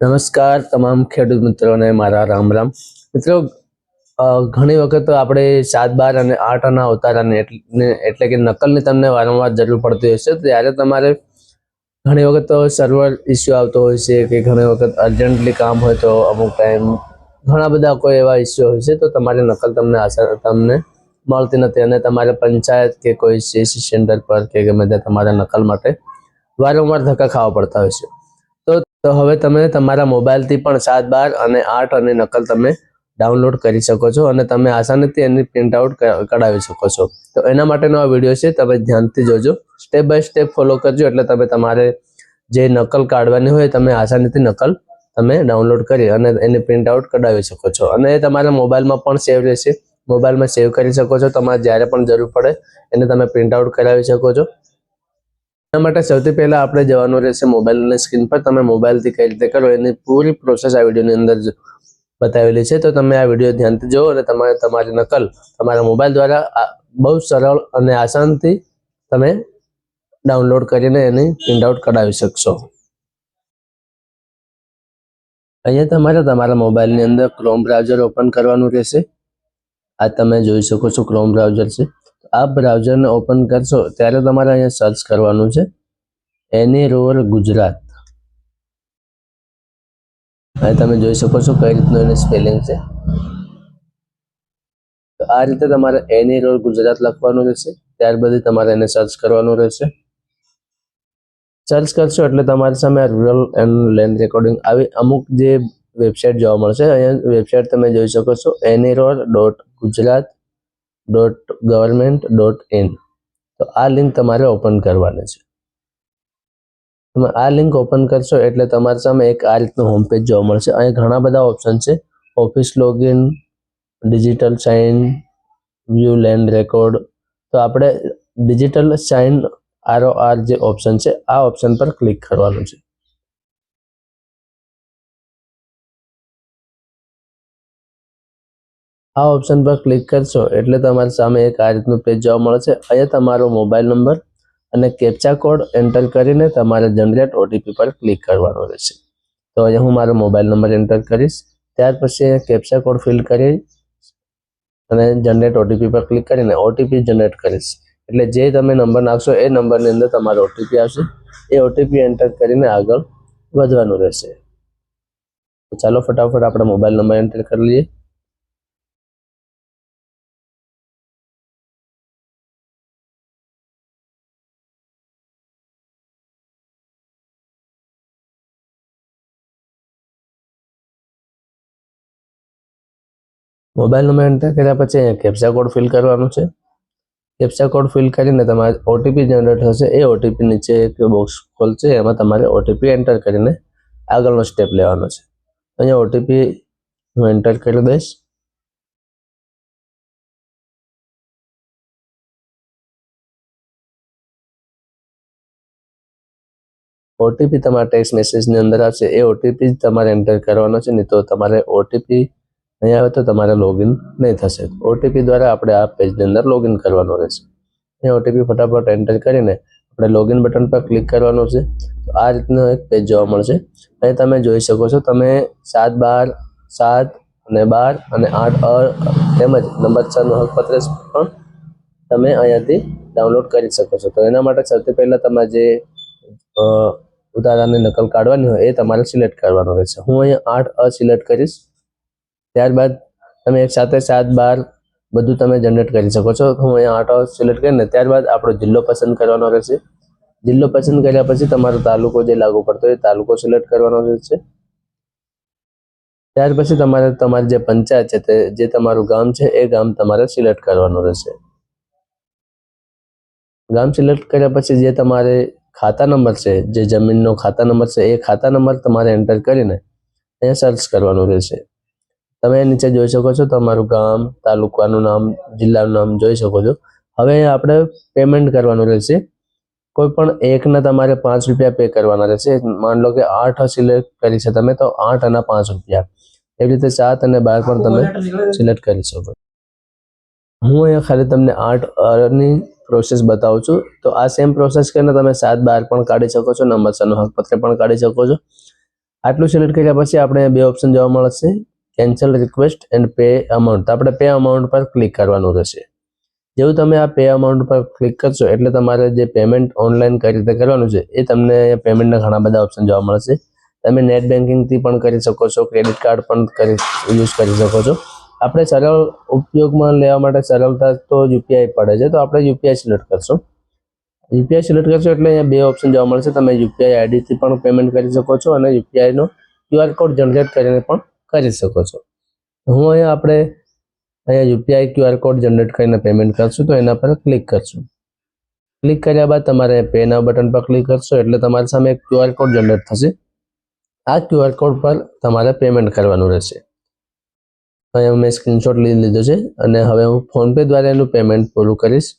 નમસ્કાર તમામ ખેડૂત મિત્રોને મારા રામ રામ. મિત્રો ઘણી વખત આપણે સાત, બાર અને આઠ આના અવતારાને એટલે એટલે કે નકલની તમને વારંવાર જરૂર પડતી હોય છે, ત્યારે તમારે ઘણી વખત સર્વર ઇસ્યુ આવતો હોય છે કે ઘણી વખત અર્જન્ટલી કામ હોય તો અમુક ટાઈમ ઘણા બધા કોઈ એવા ઇસ્યુ હોય છે, તો તમારી નકલ તમને આશા, તમને મળતી નથી અને તમારે પંચાયત કે કોઈ સીસી સેન્ટર પર કે ગમે ત્યાં તમારા નકલ માટે વારંવાર ધક્કા ખાવા પડતા હોય છે. તો હવે તમે તમારા મોબાઈલથી પણ સાત બાર અને આઠ અને નકલ તમે ડાઉનલોડ કરી શકો છો અને તમે આસાનીથી એની પ્રિન્ટ આઉટ કઢાવી શકો છો. તો એના માટેનો આ વીડિયો છે, તમે ધ્યાનથી જોજો. સ્ટેપ બાય સ્ટેપ ફોલો કરજો એટલે તમે તમારે જે નકલ કાઢવાની હોય તમે આસાનીથી નકલ તમે ડાઉનલોડ કરી અને એની પ્રિન્ટ આઉટ કઢાવી શકો છો. અને એ તમારા મોબાઈલમાં પણ સેવ રહેશે. મોબાઈલમાં સેવ કરી શકો છો. તમારે જ્યારે પણ જરૂર પડે એને તમે પ્રિન્ટ આઉટ કરાવી શકો છો. એના માટે સૌથી પહેલા આપણે જવાનું રહેશે મોબાઈલની સ્ક્રીન પર. તમે મોબાઈલથી કઈ રીતે કરો એની પૂરી પ્રોસેસ આ વિડીયોની અંદર બતાવેલી છે. તો તમે આ વીડિયો ધ્યાનથી જુઓ અને તમારે તમારી નકલ તમારા મોબાઈલ દ્વારા બહુ સરળ અને આસાનથી તમે ડાઉનલોડ કરીને એની પ્રિન્ટઆઉટ કઢાવી શકશો. અહીંયા તમારે તમારા મોબાઈલની અંદર ક્રોમ બ્રાઉઝર ઓપન કરવાનું રહેશે. આ તમે જોઈ શકો છો ક્રોમ બ્રાઉઝર છે. આ બ્રાઉઝરને ઓપન કરશો, ત્યારે તમારે અહીંયા સર્ચ કરવાનું છે. એની રોર ગુજરાત. અહીં તમે જોઈ શકો છો કઈ રીતનું એનું સ્પેલિંગ છે. આ રીતે તમારે એની રોર ગુજરાત લખવાનું રહેશે, ત્યારબાદ તમારે એને સર્ચ કરવાનું રહેશે. સર્ચ કરશો એટલે તમારી સામે રૂરલ એન્ડ લેન્ડ રેકોર્ડિંગ આવી, અમુક જે વેબસાઇટ જોવા મળશે, અહીંયા વેબસાઇટ તમે જોઈ શકો છો any ROR dot Gujarat. Dot government dot in તો આ લિંક તમારે ઓપન કરવાની છે. તમે આ લિંક ઓપન કરશો એટલે તમારી સામે એક આ રીતનું હોમ પેજ જોવા મળશે. અહીં ઘણા બધા ઓપ્શન છે. Office login digital sign view land record તો આપણે ડિજિટલ સાઇન આરો આર જે ઓપ્શન છે, આ ઓપ્શન પર ક્લિક કરવાનું છે. આ ઓપ્શન પર ક્લિક કરશો એટલે તમારી સામે એક આ રીતનું પેજ જોવા મળશે. અહીંયા તમારો મોબાઈલ નંબર અને કેપ્ચા કોડ એન્ટર કરીને તમારે જનરેટ ઓટીપી પર ક્લિક કરવાનો રહેશે. તો અહીંયા હું મારો મોબાઈલ નંબર એન્ટર કરીશ. ત્યાર પછી કેપ્ચા કોડ ફિલ કરી અને જનરેટ ઓટીપી પર ક્લિક કરીને ઓટીપી જનરેટ કરીશ. એટલે જે તમે નંબર નાખશો એ નંબરની અંદર તમારો ઓટીપી આવશે. એ ઓટીપી એન્ટર કરીને આગળ વધવાનું રહેશે. ચાલો ફટાફટ આપણે મોબાઈલ નંબર એન્ટર કરી લઈએ. મોબાઈલ નંબર એન્ટર કર્યા પછી અહીંયા કેપ્ચા કોડ ફિલ કરવાનો છે. કેપ્ચા કોડ ફિલ કરીને તમારે ઓટીપી જનરેટ થશે. એ ઓટીપી નીચે એક બોક્સ ખોલશે. એમાં તમારે ઓટીપી એન્ટર કરીને આગળનો સ્ટેપ લેવાનો છે. અહીંયા ઓટીપી હું એન્ટર કરી દઈશ. ઓટીપી તમારા ટેક્સ્ટ મેસેજની અંદર આવશે. એ ઓટીપી જ તમારે એન્ટર કરવાનો છે. નહીં તો તમારે ઓટીપી અહીંયા આવે તો તમારે લોગિન નહીં થશે. ઓટીપી દ્વારા આપણે આ પેજની અંદર લોગિન કરવાનું રહેશે. અહીંયા ઓટીપી ફટાફટ એન્ટર કરીને આપણે લોગિન બટન પર ક્લિક કરવાનું છે. તો આ રીતનું એક પેજ જોવા મળશે. અહીં તમે જોઈ શકો છો, તમે સાત બાર, સાત અને બાર અને આઠ, અ, તેમજ નંબર છનું હકપત્ર પણ તમે અહીંયાથી ડાઉનલોડ કરી શકો છો. તો એના માટે સૌથી પહેલાં તમારે જે ઉદાહરણની નકલ કાઢવાની હોય એ તમારે સિલેક્ટ કરવાનું રહેશે. હું અહીંયા આઠ, અ સિલેક્ટ કરીશ. ત્યારબાદ તમે એક સાથે સાત, બાર બધું તમે જનરેટ કરી શકો છો. હું અહીંયા આટો સિલેક્ટ કરીને ત્યારબાદ આપણો જિલ્લો પસંદ કરવાનો રહેશે. જિલ્લો પસંદ કર્યા પછી તમારો તાલુકો જે લાગુ પડતો એ તાલુકો સિલેક્ટ કરવાનો રહેશે. ત્યાર પછી તમારે, તમારી જે પંચાયત છે તે, જે તમારું ગામ છે એ ગામ તમારે સિલેક્ટ કરવાનું રહેશે. ગામ સિલેક્ટ કર્યા પછી જે તમારે ખાતા નંબર છે, જે જમીનનો ખાતા નંબર છે એ ખાતા નંબર તમારે એન્ટર કરીને અહીંયા સર્ચ કરવાનું રહેશે. તમે નીચે જોઈ શકો છો તમારું ગામ તાલુકાનું નામ જિલ્લાનું નામ જોઈ શકો છો. હવે આપણે પેમેન્ટ કરવાનું રહેશે. કોઈ પણ એકના તમારે પાંચ રૂપિયા પે કરવાના રહેશે. માન લો કે આઠ સિલેક્ટ કરી છે તમે તો આઠ અને પાંચ રૂપિયા. એવી રીતે સાત અને બાર પણ તમે સિલેક્ટ કરી શકો. હું અહીંયા ખાલી તમને આઠની પ્રોસેસ બતાવું છું. તો આ સેમ પ્રોસેસ કરીને તમે સાત બાર પણ કાઢી શકો છો. નંબર સનો હકપત્ર પણ કાઢી શકો છો. આટલું સિલેક્ટ કર્યા પછી આપણે બે ઓપ્શન જોવા મળશે. Cancel request and pay amount આપણે પે અમાઉન્ટ પર ક્લિક કરવાનું રહેશે. જેવું તમે આ પે અમાઉન્ટ પર ક્લિક કરશો એટલે તમારે જે પેમેન્ટ ઓનલાઈન કઈ રીતે કરવાનું છે એ તમને પેમેન્ટના ઘણા બધા ઓપ્શન જોવા મળશે. તમે નેટ બેન્કિંગથી પણ કરી શકો છો ક્રેડિટ કાર્ડ પણ કરી યુઝ કરી શકો છો. આપણે સરળ ઉપયોગમાં લેવા માટે સરળતા તો યુપીઆઈ પડે છે, તો આપણે યુપીઆઈ સિલેક્ટ કરશું. યુપીઆઈ સિલેક્ટ કરશો એટલે અહીંયા બે ઓપ્શન જોવા મળશે. તમે યુપીઆઈ આઈડીથી પણ પેમેન્ટ કરી શકો છો અને યુપીઆઈનો ક્યુઆર કોડ જનરેટ કરીને પણ કરી શકો છો. હું અહીંયા આપણે અહીંયા યુપીઆઈ ક્યુઆર કોડ જનરેટ કરીને પેમેન્ટ કરશું તો એના પર ક્લિક કરશું. ક્લિક કર્યા બાદ તમારે પેના બટન પર ક્લિક કરશો એટલે તમારી સામે એક ક્યુઆર કોડ જનરેટ થશે. આ ક્યુઆર કોડ પર તમારે પેમેન્ટ કરવાનું રહેશે. અહીંયા મેં સ્ક્રીનશોટ લઈ લીધો છે અને હવે હું ફોનપે દ્વારા એનું પેમેન્ટ પૂરું કરીશ.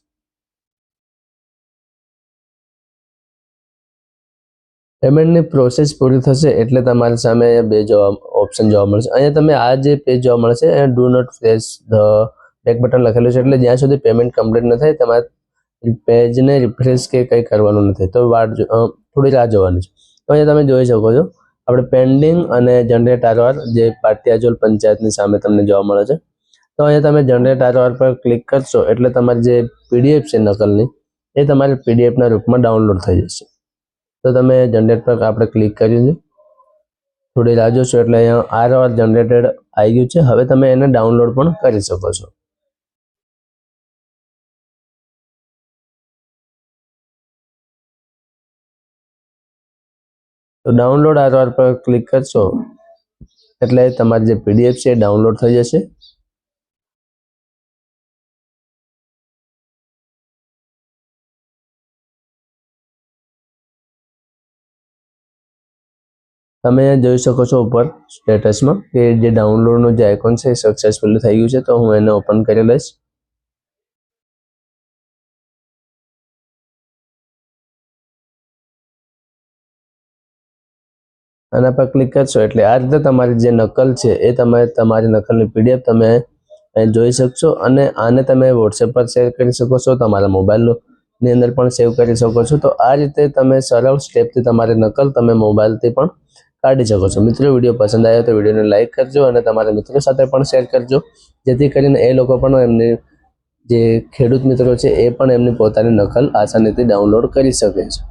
પેમેન્ટની પ્રોસેસ પૂરી થશે એટલે તમારી સામે અહીંયા બે જોવા ઓપ્શન જોવા મળશે. અહીંયા તમે આ જે પેજ જોવા મળશે અહીંયા do not fresh the back button લખેલું છે, એટલે જ્યાં સુધી પેમેન્ટ કમ્પ્લીટ ન થાય, તમારે પેજને રિફ્રેશ કે કંઈ કરવાનું નથી તો વાટ થોડી રાહ જોવાની છે. તો અહીંયા તમે જોઈ શકો છો, આપણે પેન્ડિંગ અને જનરેટ આરવાર જે પાટિયાજોલ પંચાયતની સામે તમને જોવા મળે છે. તો અહીંયા તમે જનરેટ આરવાર પર ક્લિક કરશો, એટલે તમારી જે પીડીએફ છે નકલની, એ તમારે પીડીએફના રૂપમાં ડાઉનલોડ થઈ જશે. તો તમે જનરેટ પર આપણે ક્લિક કર્યું છે થોડી રાહ જોશો એટલે અહીંયા આર આર જનરેટેડ આવી ગયું છે. હવે તમે એને ડાઉનલોડ પણ કરી શકો છો. તો ડાઉનલોડ આર આર પર ક્લિક કરશો એટલે તમારી જે પીડીએફ છે એ ડાઉનલોડ થઈ જશે. તમે જોઈ શકો છો ઉપર સ્ટેટસમાં કે જે ડાઉનલોડનું જે આઇકોન છે એ સક્સેસફુલી થઈ ગયું છે, તો હું એને ઓપન કરી લઈશ. આના પર ક્લિક કરશો એટલે આ રીતે તમારી જે નકલ છે એ તમે તમારી નકલની પીડીએફ તમે જોઈ શકશો અને આને તમે વોટ્સએપ પર શેર કરી શકો છો, તમારા મોબાઈલની અંદર પણ સેવ કરી શકો છો. તો આ રીતે તમે સરળ સ્ટેપથી તમારી નકલ તમે મોબાઈલથી પણ કાઢી શકો છો. મિત્રો, વીડિયો પસંદ આવ્યો તો વિડીયોને લાઈક કરજો અને તમારા મિત્રો સાથે પણ શેર કરજો. જેથી કરીને એ લોકો પણ એમની જે ખેડૂત મિત્રો છે, એ પણ એમની પોતાની નકલ આસાનીથી ડાઉનલોડ કરી શકે છે.